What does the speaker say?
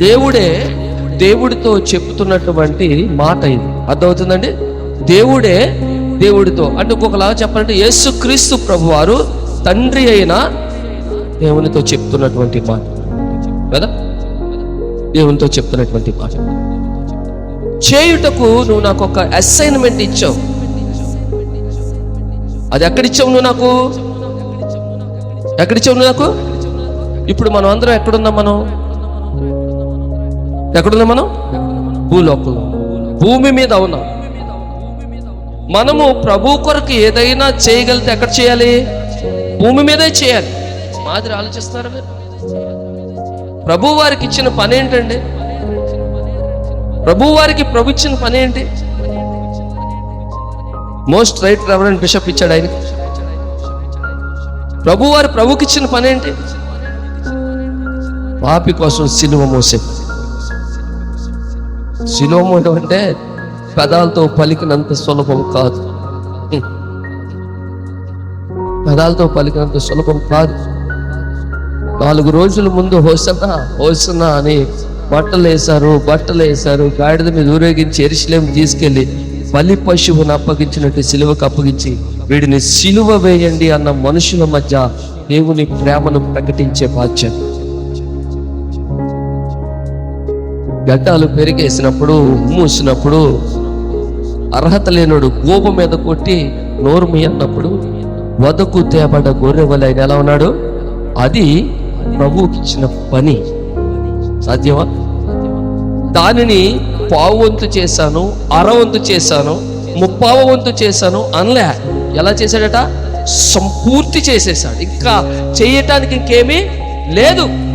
దేవుడే దేవుడితో చెప్తున్నటువంటి మాట ఇది. అర్థమవుతుందండి? దేవుడే దేవుడితో. అంటే ఇంకొకలాగా చెప్పాలంటే యేసుక్రీస్తు ప్రభు వారు తండ్రి అయిన దేవునితో చెప్తున్నటువంటి మాట. కదా? దేవునితో చెప్తున్నటువంటి మాట. చేయుటకు నువ్వు నాకు ఒక అసైన్మెంట్ ఇచ్చావు. అది ఎక్కడిచ్చావు నువ్వు నాకు? ఎక్కడిచ్చావు నువ్వు నాకు? ఇప్పుడు మనం అందరం ఎక్కడున్నాం మనం? ఎక్కడున్నాం మనం? భూలోకంలో. భూమి మీద ఉన్నాం. మనము ప్రభు కొరకు ఏదైనా చేయగలిగితే ఎక్కడ చేయాలి? భూమి మీదే చేయాలి. మాదిరి ఆలోచిస్తున్నారు మీరు? ప్రభు వారికి ఇచ్చిన పని ఏంటండి? ప్రభు వారికి ప్రభు ఇచ్చిన పని ఏంటి? మోస్ట్ రైట్ రెవరెంట్ బిషప్ ఇచ్చాడు ఆయన ప్రభు వారి ప్రభుకి ఇచ్చిన పని ఏంటి? పాపి కోసం సిలువ మోసే. సిలువ అంటే పెదాలతో పలికినంత సులభం కాదు. పెదాలతో పలికినంత సులభం కాదు. నాలుగు రోజుల ముందు హోసన్న హోసనా అని బట్టలు వేశారు బట్టలు వేశారు గాడిద మీద ఊరేగించి ఎరిశిలేం తీసుకెళ్ళి బలి పశువును అప్పగించినట్టు సిలువకు అప్పగించి వీడిని సిలువ వేయండి అన్న మనుషుల మధ్య దేవుని ప్రేమను ప్రకటించే బాధ్యత. గడ్డాలు పెరిగేసినప్పుడు మూసినప్పుడు అర్హత లేనుడు గోపు మీద కొట్టి నోరు అన్నప్పుడు వదకు తేబడ్డ గొర్రె ఆయన ఎలా ఉన్నాడు? అది ప్రభువుకి ఇచ్చిన పని. సాధ్యమా? దానిని పావువంతు చేశాను అరవంతు చేశాను ముప్పావ వంతు చేశాను అనలే. ఎలా చేశాడట? సంపూర్తి చేసేసాడు ఇంకా చేయటానికి ఇంకేమీ లేదు.